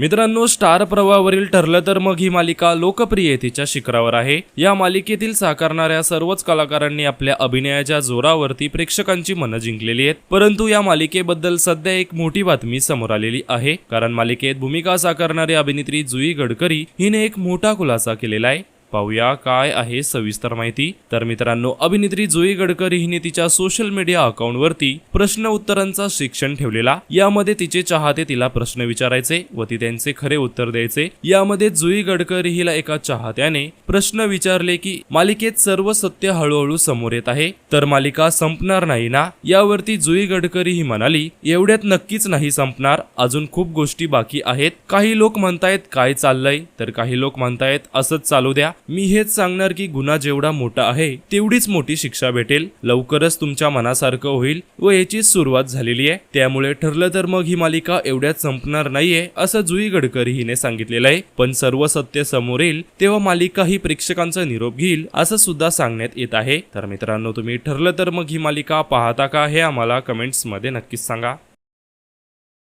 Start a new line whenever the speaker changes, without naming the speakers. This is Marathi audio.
मित्रांनो स्टार प्रवावरील ठरलं तर मग ही मालिका लोकप्रियतेच्या शिखरावर आहे. या मालिकेतील साकारणाऱ्या सर्वच कलाकारांनी आपल्या अभिनयाच्या जोरावरती प्रेक्षकांची मनं जिंकलेली आहेत. परंतु या मालिकेबद्दल सध्या एक मोठी बातमी समोर आलेली आहे. कारण मालिकेत भूमिका साकारणारी अभिनेत्री जुई गडकरी हिने एक मोठा खुलासा केलेला आहे. पाहूया काय आहे सविस्तर माहिती. तर मित्रांनो अभिनेत्री जुई गडकरी हिने तिच्या सोशल मीडिया अकाउंटवरती प्रश्न उत्तरांचा शिक्षण ठेवलेला. यामध्ये तिचे चाहते तिला प्रश्न विचारायचे व ती त्यांचे खरे उत्तर द्यायचे. यामध्ये जुई गडकरी हिला एका चाहत्याने प्रश्न विचारले की मालिकेत सर्व सत्य हळूहळू समोर येत आहे. तर मालिका संपणार नाही ना? यावरती जुई गडकरी ही म्हणाली एवढ्यात नक्कीच नाही संपणार. अजून खूप गोष्टी बाकी आहेत. काही लोक म्हणतायत काय चाललंय? तर काही लोक म्हणतायत असंच चालू द्या. मी हेच सांगणार की गुन्हा जेवढा मोठा आहे तेवढीच मोठी शिक्षा भेटेल. लवकरच तुमच्या मनासारखं होईल व याची सुरुवात झालेली आहे. त्यामुळे ठरलं तर मग ही मालिका एवढ्यात संपणार नाहीये असं जुई गडकरी हिने सांगितलेलं आहे. पण सर्व सत्य समोर येईल तेव्हा मालिका ही प्रेक्षकांचा निरोप घेईल असं सुद्धा सांगण्यात येत आहे. तर मित्रांनो तुम्ही ठरलं तर मग ही मालिका पाहता का हे आम्हाला कमेंट्समध्ये नक्कीच सांगा.